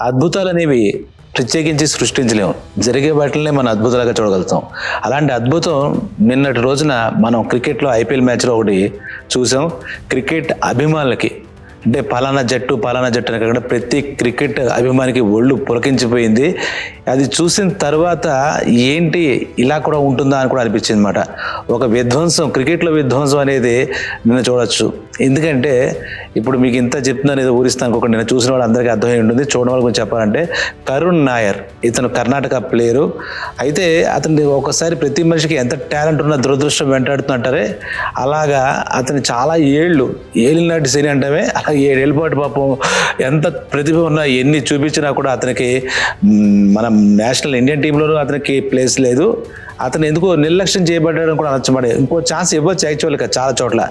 అద్భుతాలు అనేవి ప్రత్యేకించి సృష్టించలేము. జరిగే వాటినే మనం అద్భుతాలుగా చూడగలుగుతాం. అలాంటి అద్భుతం నిన్నటి రోజున మనం క్రికెట్లో ఐపీఎల్ మ్యాచ్లో ఒకటి చూసాం. క్రికెట్ అభిమానులకి అంటే పలానా జట్టు పలానా జట్టు అని కాకుండా ప్రతి క్రికెట్ అభిమానికి ఒళ్ళు పులకించిపోయింది. అది చూసిన తర్వాత ఏంటి ఇలా కూడా ఉంటుందా అని కూడా అనిపించింది అనమాట ఒక విధ్వంసం క్రికెట్లో విధ్వంసం అనేది నిన్న చూడొచ్చు. ఎందుకంటే ఇప్పుడు మీకు ఇంత చెప్తున్నాను ఏదో ఊరిస్తాను అనుకోకుండా. నేను చూసిన వాళ్ళు అందరికీ అర్థమై ఉంటుంది. చూడడం వాళ్ళ గురించి చెప్పాలంటే కరుణ్ నాయర్ ఇతను కర్ణాటక ప్లేయరు. అయితే అతని ఒకసారి ప్రతి మనిషికి ఎంత టాలెంట్ ఉన్న దురదృష్టం వెంటాడుతుంటారే అలాగా అతను చాలా ఏళ్ళు ఏలినాటి శని అంటమే. అలా ఏడేళ్ళ పాటు పాపం ఎంత ప్రతిభ ఉన్నా ఎన్ని చూపించినా కూడా అతనికి మనం నేషనల్ ఇండియన్ టీంలోనూ అతనికి ప్లేస్ లేదు. అతను ఎందుకో నిర్లక్ష్యం చేయబడ్డాడని కూడా అనొచ్చు మరి ఇంకో ఛాన్స్ ఇవ్వచ్చు యాక్చువల్గా చాలా చోట్ల.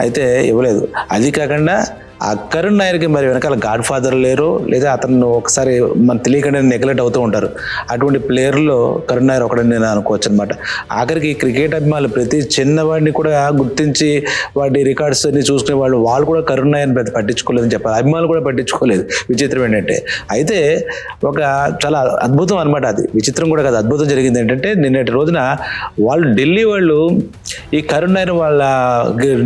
అయితే ఇవ్వలేదు. అది కాకుండా కరుణ్ నాయర్కి మరి వెనకాల గాడ్ ఫాదర్ లేరు లేదా అతను ఒకసారి మన తెలియకుండా నెగ్లెక్ట్ అవుతూ ఉంటారు. అటువంటి ప్లేయర్లో కరుణ్ నాయర్ ఒకడని నేను అనుకోవచ్చు అనమాట ఆఖరికి క్రికెట్ అభిమానులు ప్రతి చిన్నవాడిని కూడా గుర్తించి వాటి రికార్డ్స్ అన్ని చూసుకునే వాళ్ళు వాళ్ళు కూడా కరుణ్ నాయర్ని పెద్ద పట్టించుకోలేదని చెప్పాలి. అభిమానులు కూడా పట్టించుకోలేదు. విచిత్రం ఏంటంటే అయితే ఒక చాలా అద్భుతం అనమాట అది. విచిత్రం కూడా కాదు అద్భుతం జరిగింది ఏంటంటే నిన్నటి రోజున వాళ్ళు ఢిల్లీ వాళ్ళు ఈ కరుణ్ నాయర్ వాళ్ళ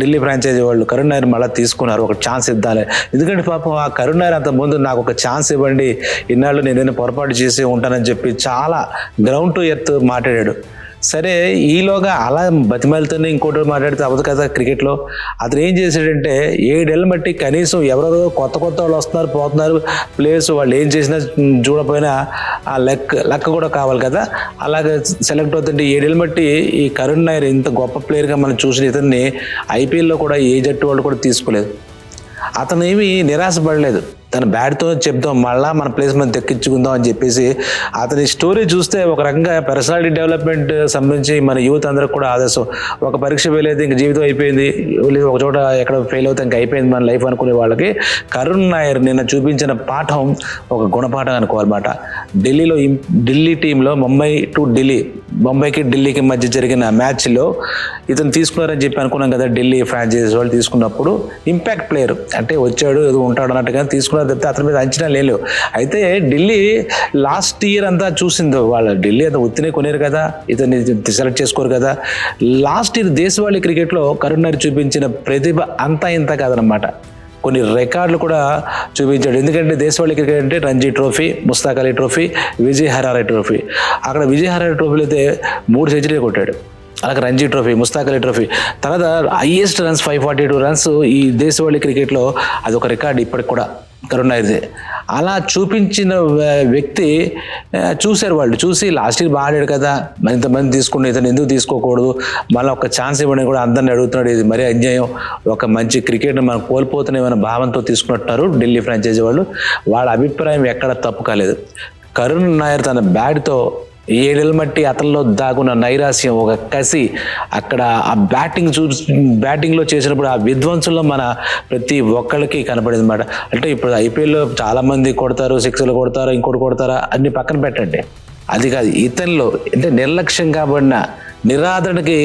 ఢిల్లీ ఫ్రాంచైజీ వాళ్ళు కరుణ్ నాయర్ మళ్ళీ తీసుకున్నారు ఒక ఛాన్స్ ఇద్దాలి. ఎందుకంటే పాపం ఆ కరుణ్ నాయర్ అంత ముందు నాకు ఒక ఛాన్స్ ఇవ్వండి ఇన్నాళ్ళు నేనేదైనా పొరపాటు చేసి ఉంటానని చెప్పి చాలా గ్రౌండ్ టు ఎర్త్ మాట్లాడాడు. సరే ఈలోగా అలా బతిమాలతోనే ఇంకోటి మాట్లాడితే అవ్వదు కదా క్రికెట్లో. అతను ఏం చేశాడంటే ఏడేళ్ళ బట్టి కనీసం ఎవరెవరో కొత్త కొత్త వాళ్ళు వస్తున్నారు పోతున్నారు ప్లేయర్స్ వాళ్ళు ఏం చేసినా చూడపోయినా ఆ లెక్ లెక్క కూడా కావాలి కదా. అలాగే సెలెక్ట్ అవుతుంటే ఏడేళ్ళ బట్టి ఈ కరుణ్ నాయర్ ఇంత గొప్ప ప్లేయర్గా మనం చూసిన ఇతన్ని ఐపీఎల్లో కూడా ఏ జట్టు వాళ్ళు కూడా తీసుకోలేదు. అతను ఏమీ నిరాశపడలేదు. తన బ్యాట్తో చెప్దాం మళ్ళా మన ప్లేస్ మనం తెక్కించుకుందాం అని చెప్పేసి అతని స్టోరీ చూస్తే ఒక రకంగా పర్సనాలిటీ డెవలప్మెంట్ సంబంధించి మన యూత్ అందరికి కూడా ఆదర్శం. ఒక పరీక్ష ఫెయిల్ అయితే ఇంక జీవితం అయిపోయింది. ఒక చోట ఎక్కడ ఫెయిల్ అవుతే ఇంక అయిపోయింది మన లైఫ్ అనుకునే వాళ్ళకి కరుణ్ నాయర్ నిన్న చూపించిన పాఠం ఒక గుణపాఠం అనుకోవాలన్నమాట. ఢిల్లీలో ఢిల్లీ టీంలో ముంబై టు ఢిల్లీ ముంబైకి ఢిల్లీకి మధ్య జరిగిన మ్యాచ్లో ఇతను తీసుకున్నారని చెప్పి అనుకున్నాం కదా ఢిల్లీ ఫ్రాంచైజీస్ వాళ్ళు తీసుకున్నప్పుడు. ఇంపాక్ట్ ప్లేయర్ అంటే వచ్చాడు ఏదో ఉంటాడు అన్నట్టుగా తీసుకున్నారు. తప్పితే అతని మీద అంచనా లేదు. అయితే ఢిల్లీ లాస్ట్ ఇయర్ అంతా చూసింది వాళ్ళ ఢిల్లీ అంతా ఉత్తినే కొనేరు కదా ఇతన్ని సెలెక్ట్ చేసుకోరు కదా. లాస్ట్ ఇయర్ దేశవాళీ క్రికెట్లో కరుణారి చూపించిన ప్రతిభ అంతా ఇంత కాదనమాట కొన్ని రికార్డులు కూడా చూపించాడు. ఎందుకంటే దేశవాళీ క్రికెట్ అంటే Ranji trophy Mushtaq Ali trophy Vijay Hazare trophy. అక్కడ విజయ్ హరారే ట్రోఫీలో అయితే మూడు సెంచరీ కొట్టాడు. అలాగే రంజీ ట్రోఫీ ముస్తాక్ అలీ ట్రోఫీ. తర్వాత highest runs five forty two runs ఈ దేశవాళీ క్రికెట్లో అది ఒక రికార్డు ఇప్పటికి కూడా. కరుణానిదే అలా చూపించిన వ్య- వ్యక్తి చూశారు వాళ్ళు. చూసి లాస్ట్ ఇయర్ బాగా ఆడాడు కదా మరి ఇంతమంది తీసుకుని ఇతను ఎందుకు తీసుకోకూడదు? మళ్ళీ ఒక ఛాన్స్ ఇవ్వడం కూడా అందరిని అడుగుతున్నాడు. ఇది మరీ అన్యాయం. ఒక మంచి క్రికెట్ను మనం కోల్పోతున్నామన్న భావంతో తీసుకున్నట్టున్నారు ఢిల్లీ ఫ్రాంచైజీ వాళ్ళు. వాళ్ళ అభిప్రాయం ఎక్కడ తప్పు కాలేదు. కరుణ్ నాయర్ తన బ్యాట్తో ఏడేళ్ళ మట్టి అతనిలో దాగున్న నైరాస్యం ఒక కసి అక్కడ ఆ బ్యాటింగ్ చూ బ్యాటింగ్లో చేసినప్పుడు ఆ విధ్వంసంలో మన ప్రతి ఒక్కళ్ళకి కనపడింది అనమాట అంటే ఇప్పుడు ఐపీఎల్లో చాలామంది కొడతారు సిక్స్లు కొడతారు ఇంకోటి కొడతారా అన్ని పక్కన పెట్టండి. అది కాదు ఇతనిలో అంటే నిర్లక్ష్యం కాబడిన నిరాదరణకి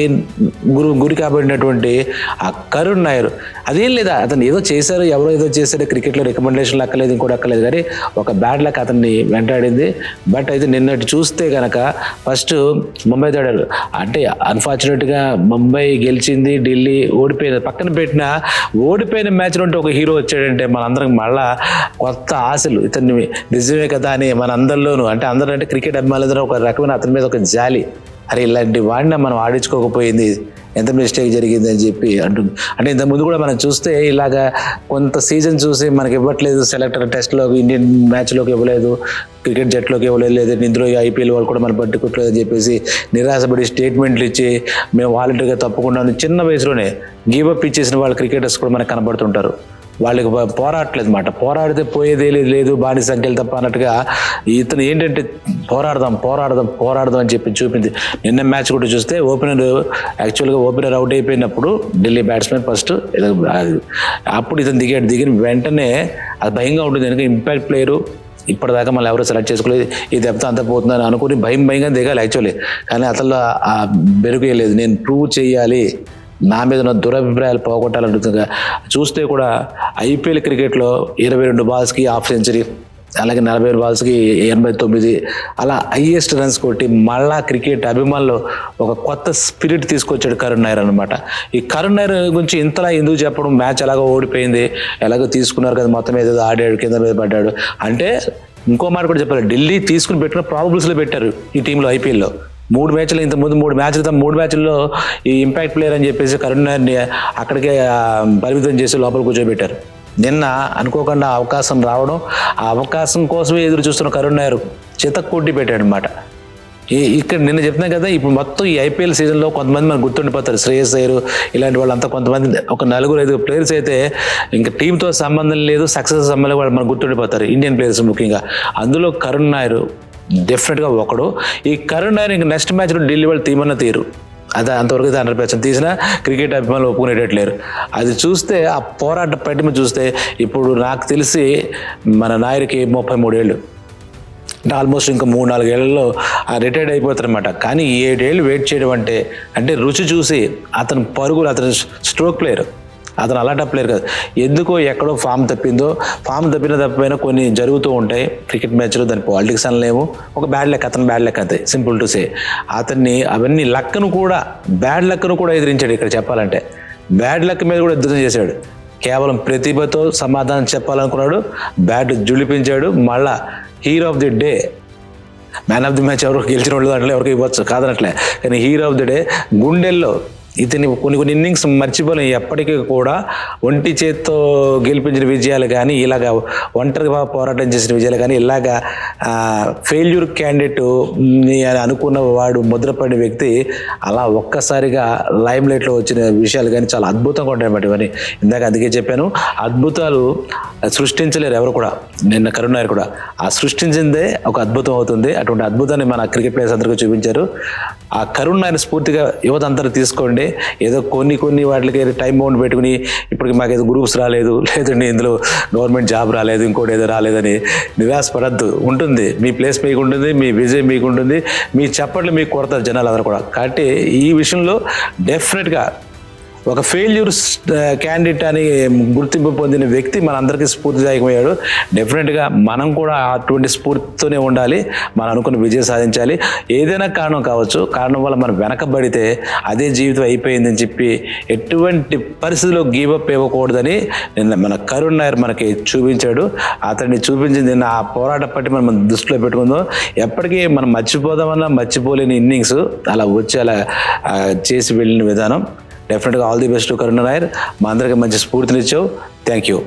గురు గురి కాబడినటువంటి ఆ కరుణ్ నాయర్. అదేం లేదా? అతను ఏదో చేశారు ఎవరో ఏదో చేశారు క్రికెట్లో రికమెండేషన్లు అక్కలేదు ఇంకోటి అక్కలేదు కానీ ఒక బ్యాడ్ లక్ అతన్ని వెంటాడింది. బట్ అయితే నిన్నటి చూస్తే కనుక ఫస్ట్ ముంబై ఆడారు అంటే అన్ఫార్చునేట్గా ముంబై గెలిచింది ఢిల్లీ ఓడిపోయిన పక్కన పెట్టిన ఓడిపోయిన మ్యాచ్ నుండి ఒక హీరో వచ్చాడంటే మనందరం మళ్ళా కొత్త ఆశలు. ఇతన్ని నిజమే కదా అని మన అందరిలోనూ అంటే అందరూ అంటే క్రికెట్ అభిమానులందరూ ఒక రకమైన అతని మీద ఒక జాలి. అరే ఇలాంటి వాడిని మనం ఆడించుకోకపోయింది ఎంత మిస్టేక్ జరిగింది అని చెప్పి అంటుంది. అంటే ఇంతకుముందు ముందు కూడా మనం చూస్తే ఇలాగా కొంత సీజన్ చూసి మనకి ఇవ్వట్లేదు సెలెక్టర్ టెస్ట్లో ఇండియన్ మ్యాచ్లోకి ఇవ్వలేదు క్రికెట్ జట్లోకి ఇవ్వలేదు లేదు ఇందులో ఐపీఎల్ వాళ్ళు కూడా మనం పట్టుకోవట్లేదు అని చెప్పేసి నిరాశపడి స్టేట్మెంట్లు ఇచ్చి మేము వాలంటీర్గా తప్పకుండా చిన్న వయసులోనే గీవప్ ఇచ్చేసిన వాళ్ళు క్రికెటర్స్ కూడా మనకు కనబడుతుంటారు. వాళ్ళకి పో- పోరాడట్లేదు మాట. పోరాడితే పోయేదే లేదు లేదు బాడీ సంఖ్యలు తప్ప అన్నట్టుగా ఇతను ఏంటంటే పోరాడదాం పోరాడదాం పోరాడదాం అని చెప్పి చూపింది. నిన్న మ్యాచ్ కూడా చూస్తే ఓపెనర్ యాక్చువల్గా ఓపెనర్ అవుట్ అయిపోయినప్పుడు ఢిల్లీ బ్యాట్స్మెన్ ఫస్ట్ అప్పుడు ఇతను దిగాడు. దిగిన వెంటనే అది భయంగా ఉంటుంది. ఎందుకంటే ఇంపాక్ట్ ప్లేయరు ఇప్పటిదాకా మళ్ళీ ఎవరో సెలెక్ట్ చేసుకోలేదు. ఈ దెబ్బతో అంత పోతుందని అనుకుని భయం భయంగా దిగాలి యాక్చువల్లీ. కానీ అతను ఆ బెరుకేయలేదు నేను ప్రూవ్ చేయాలి. నా మీద ఉన్న దురభిప్రాయాలు పోగొట్టాలంటుందిగా చూస్తే కూడా ఐపీఎల్ క్రికెట్లో ఇరవై రెండు బాల్స్కి హాఫ్ సెంచరీ అలాగే నలభై ఏడు బాల్స్కి ఎనభై తొమ్మిది అలా హైయెస్ట్ రన్స్ కొట్టి మళ్ళా క్రికెట్ అభిమానులు ఒక కొత్త స్పిరిట్ తీసుకొచ్చాడు కరుణ్ నాయర్ అనమాట ఈ కరుణ్ నాయర్ గురించి ఇంతలా ఎందుకు చెప్పడం? మ్యాచ్ ఎలాగో ఓడిపోయింది ఎలాగో తీసుకున్నారు కదా మొత్తం ఏదో ఆడాడు కింద మీద పడ్డాడు. అంటే ఇంకో మాట కూడా చెప్పారు ఢిల్లీ తీసుకుని పెట్టిన ప్రాబ్లమ్స్లో పెట్టారు ఈ టీంలో ఐపీఎల్లో. మూడు మ్యాచ్లు ఇంత ముందు మూడు మ్యాచ్లు మూడు మ్యాచ్ల్లో ఈ ఇంపాక్ట్ ప్లేయర్ అని చెప్పేసి కరుణ్ నాయర్ని అక్కడికే పరిమితం చేసి లోపల కూర్చోబెట్టారు. నిన్న అనుకోకుండా అవకాశం రావడం ఆ అవకాశం కోసమే ఎదురు చూస్తున్న కరుణ్ నాయర్ చితక్ కొట్టి పెట్టాడు అనమాట ఇక్కడ నిన్న చెప్తున్నా కదా ఇప్పుడు మొత్తం ఈ ఐపీఎల్ సీజన్లో కొంతమంది మనకు గుర్తుండిపోతారు. శ్రేయస్ అయ్యరు ఇలాంటి వాళ్ళంతా కొంతమంది ఒక నలుగురు ఐదు ప్లేయర్స్ అయితే ఇంకా టీంతో సంబంధం లేదు సక్సెస్ సంబంధం వాళ్ళు మనకు గుర్తుండిపోతారు. ఇండియన్ ప్లేయర్స్ ముఖ్యంగా. అందులో కరుణ్ నాయర్ డెఫినెట్గా ఒకడు. ఈ కరుణ్ నాయర్ ఇంకా నెక్స్ట్ మ్యాచ్లో ఢిల్లీ వాళ్ళు తీమన్న తీరు అది అంతవరకు అయితే హండ్రెడ్ పర్సెంట్ తీసిన క్రికెట్ అభిమానులు ఒప్పుకునేటట్లేరు అది చూస్తే ఆ పోరాట పట్టిమ చూస్తే ఇప్పుడు నాకు తెలిసి మన నాయరికి ముప్పై మూడేళ్ళు. అంటే ఆల్మోస్ట్ ఇంకా మూడు నాలుగేళ్ళలో రిటైర్డ్ అయిపోతారనమాట కానీ ఏడేళ్ళు వెయిట్ చేయడం అంటే అంటే రుచి చూసి అతను పరుగులు అతను స్ట్రోక్ ప్లేయర్ అతను అలాంటి ప్లేయర్ కాదు. ఎందుకో ఎక్కడో ఫామ్ తప్పిందో ఫామ్ తప్పిన తప్పిపోయినా కొన్ని జరుగుతూ ఉంటాయి క్రికెట్ మ్యాచ్లో దాని పాలిటిక్స్ అనలేము ఒక బ్యాడ్ లెక్క అతను బ్యాడ్ లెక్క అంతే సింపుల్ టు సే అతన్ని అవన్నీ లక్కను కూడా బ్యాడ్ లక్కను కూడా ఎదిరించాడు ఇక్కడ చెప్పాలంటే. బ్యాడ్ లక్ మీద కూడా యుద్ధం చేశాడు. కేవలం ప్రతిభతో సమాధానం చెప్పాలనుకున్నాడు బ్యాట్ జులిపించాడు మళ్ళా hero of the day man of the match ఎవరు గెలిచిన వాళ్ళు దాంట్లో ఎవరికి ఇవ్వచ్చు? కాదనట్లే. కానీ హీరో ఆఫ్ ది డే గుండెల్లో ఇతని కొన్ని కొన్ని ఇన్నింగ్స్ మర్చిపోలేం. ఎప్పటికీ కూడా ఒంటి చేత్తో గెలిపించిన విజయాలు కానీ ఇలాగా ఒంటరిగా పోరాటం చేసిన విజయాలు కానీ ఇలాగా ఫెయిల్యూర్ క్యాండిడేట్ అని అనుకున్న వాడు ముద్రపడిన వ్యక్తి అలా ఒక్కసారిగా లైమ్ లైట్లో వచ్చిన విషయాలు కానీ చాలా అద్భుతంగా ఉంటాయి ఇవన్నీ. ఇందాక అందుకే చెప్పాను అద్భుతాలు సృష్టించలేరు ఎవరు కూడా. నిన్న కరుణారు కూడా. ఆ సృష్టించిందే ఒక అద్భుతం అవుతుంది. అటువంటి అద్భుతాన్ని మన క్రికెట్ ప్లేయర్స్ అందరికీ చూపించారు. ఆ కరుణ్ కరుణాన్ని స్ఫూర్తిగా యువత అందరూ తీసుకోండి. ఏదో కొన్ని కొన్ని వాటికి టైం బౌండ్ పెట్టుకుని ఇప్పటికి మాకు ఏదో గ్రూప్స్ రాలేదు లేదండి ఇందులో గవర్నమెంట్ జాబ్ రాలేదు ఇంకోటి ఏదో రాలేదని నిరాశపడద్దు. ఉంటుంది. మీ ప్లేస్ మీకు ఉంటుంది మీ విజయం మీకు ఉంటుంది మీ చప్పట్లు మీకు కొడతారు జనాలు అందరూ కూడా. కాబట్టి ఈ విషయంలో డెఫినెట్గా ఒక ఫెయిల్యూర్ క్యాండిడేట్ అని గుర్తింపు పొందిన వ్యక్తి మనందరికీ స్ఫూర్తిదాయకమయ్యాడు. డెఫినెట్గా మనం కూడా అటువంటి స్ఫూర్తితోనే ఉండాలి. మనం అనుకున్న విజయం సాధించాలి. ఏదైనా కారణం కావచ్చు. కారణం వల్ల మనం వెనకబడితే అదే జీవితం అయిపోయిందని చెప్పి ఎటువంటి పరిస్థితిలో గీవప్ ఇవ్వకూడదని నిన్న మన కరుణ్ నాయర్ మనకి చూపించాడు. అతన్ని చూపించింది నిన్న ఆ పోరాట పట్టి మనం దృష్టిలో పెట్టుకుందాం. ఎప్పటికీ మనం మర్చిపోదామన్నా మర్చిపోలేని ఇన్నింగ్స్ అలా వచ్చి అలా చేసి వెళ్ళిన విధానం. డెఫినెట్గా all the best Karun Nair మా అందరికీ మంచి స్ఫూర్తినిచ్చావు. Thank you